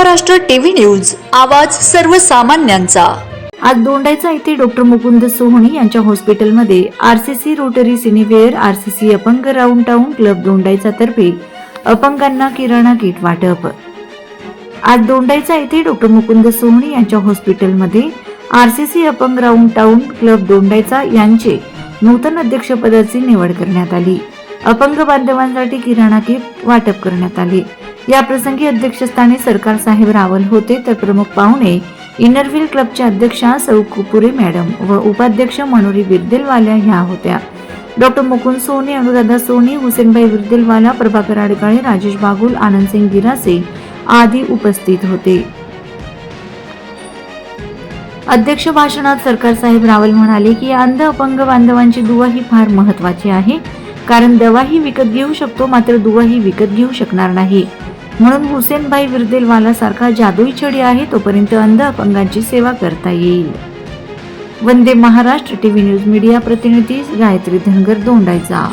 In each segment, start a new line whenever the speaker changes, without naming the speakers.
Maharashtra TV news आवाज सर्वसामान्यांचा.
आज दोंडायचा येथे डॉक्टर मुकुंद सोहणी यांच्या हॉस्पिटलमध्ये आरसीसी रोटरी सिनेवेअर आरसीसी अपंग राऊंड टाऊन क्लब दोंडायचा तर्फे अपंगांना किराणा किट वाटप. आज दोंडायचा येथे डॉक्टर मुकुंद सोहणी यांच्या हॉस्पिटलमध्ये आरसीसी अपंग राऊंड टाऊन क्लब दोंडायचा यांचे नूतन अध्यक्षपदाची निवड करण्यात आली. अपंग बांधवांसाठी किराणा किट वाटप करण्यात आले. या प्रसंगी अध्यक्षस्थानी सरकार साहेब रावल होते. तर प्रमुख पाहुणे इनरव्हील क्लबच्या अध्यक्षा सौ कुपुरे मॅडम व उपाध्यक्ष मनोरी बिरदेलवाल्या ह्या होत्या. डॉक्टर मुकुंद सोनी अनुराधा सोनी हुसेनभाई बिरदेलवाला प्रभाकर आडकाळे राजेश बागुल आनंदसिंग गिरासे आदी उपस्थित होते. अध्यक्ष भाषणात सरकार साहेब रावल म्हणाले की या अंध अपंग बांधवांची दुवा ही फार महत्वाची आहे. कारण दवाही विकत घेऊ शकतो मात्र दुवाही विकत घेऊ शकणार नाही. म्हणून हुसेनभाई विरदेलवाला सारखा जादुई छडी आहे तोपर्यंत अंध अपंगांची सेवा करता येईल. Vande Maharashtra TV news media प्रतिनिधी गायत्री धनगर दोंडायचा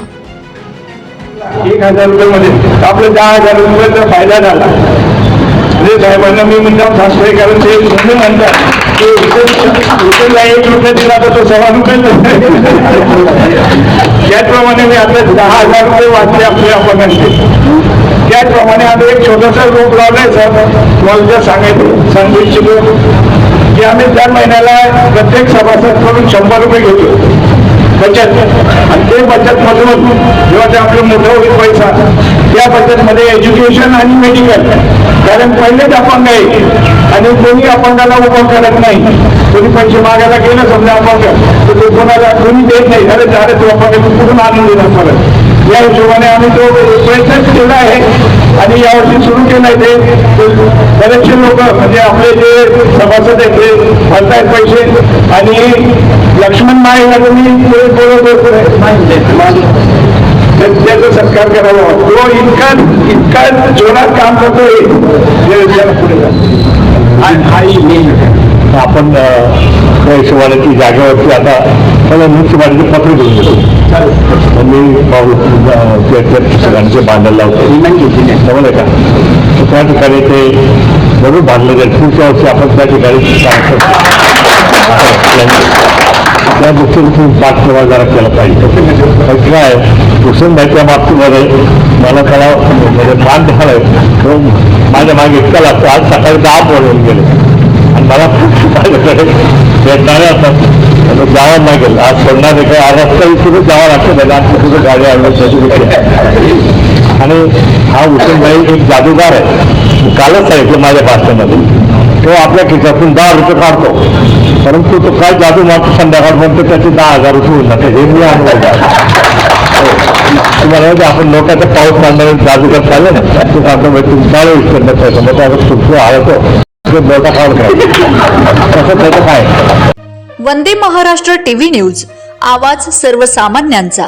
एक हजार रुपयामध्ये. आपलं दहा हजार रुपयाचा फायदा झाला. म्हणजे साहेबांना मी म्हणतात सांगतोय कारण ते नेहमी म्हणतात की उचलला एक रुपये दिला तर तो सव्वा रुपये त्याचप्रमाणे मी आता दहा हजार रुपये वाचले आपले अपंगांचे त्याचप्रमाणे आता एक छोटासा रोप लावलाय सर तुम्हाला जर सांगायचं सांगू इच्छितो. की आम्ही दर महिन्याला प्रत्येक सभासद करून शंभर रुपये घेतो. बचत. आणि ते बचत मधून जेव्हा ते आपलं मोठं होईल पैसा त्या बचतमध्ये एज्युकेशन आणि मेडिकल कारण पहिलेच अपंग आहे. आणि कोणी अपंगाला उभं करत नाही. कोणी पैसे मागायला गेलं समजा अपंग तर ते कोणाला कोणी देत नाही. अरे झालं तो अपंग कुठून आणून देणार परत या हिशोबाने आम्ही तो प्रयत्नच केला आहे. आणि यावर्षी सुरू केलाय ते. बरेचसे लोक म्हणजे आपले जे सभासद आहेत ते भरतायत पैसे. आणि लक्ष्मण माळेला बोलत त्याचा सत्कार करावा तो इतका इतका जोरात काम करतोय
आपण ती जागेवरती आता मला म्युन्सिपालिटी पत्र घेऊन गेलो मी पाऊल बांधायला लावतो. समजलं का? त्या ठिकाणी ते जरूर बांधलं जाईल. पुढच्या वर्षी आपण त्या ठिकाणी त्या गोष्टींची तुम्ही पाठपुरावा जरा केला पाहिजे कारण काय हुसेनभाईच्या बाबतीमध्ये मला त्याला म्हणजे मान झालाय तो माझ्या मागे इतका लागतो आज सकाळी दहा बोलवून गेले. आणि मला माझ्याकडे भेटणारे असतात. आणि जावं लागेल. आज सोडणार काय आज रस्ता सुरू जावं लागतं. त्याला आज कुठे गाडी आणली. आणि हा हुसेनभाई एक जादूगार आहे. कालच सांगितलं माझ्या भाषणामध्ये तो आपल्या खिशातून दहा रुपये काढतो. परंतु तो काय जादू मारतो संध्याकाळ म्हणतो त्याचे दहा हजार रुपये होऊन जाते. हे मी अनुभव हो. तुम्हाला आपण लोकांचा पाऊस काढणारे जादूगार चालले ना. ते सांगतो म्हणजे तुमचा यूज पैसा. मग आता तुमचं आळतो ते मोठा काढ तसं त्याचं काय?
Vande Maharashtra TV news. आवाज सर्वसामान्यांचा.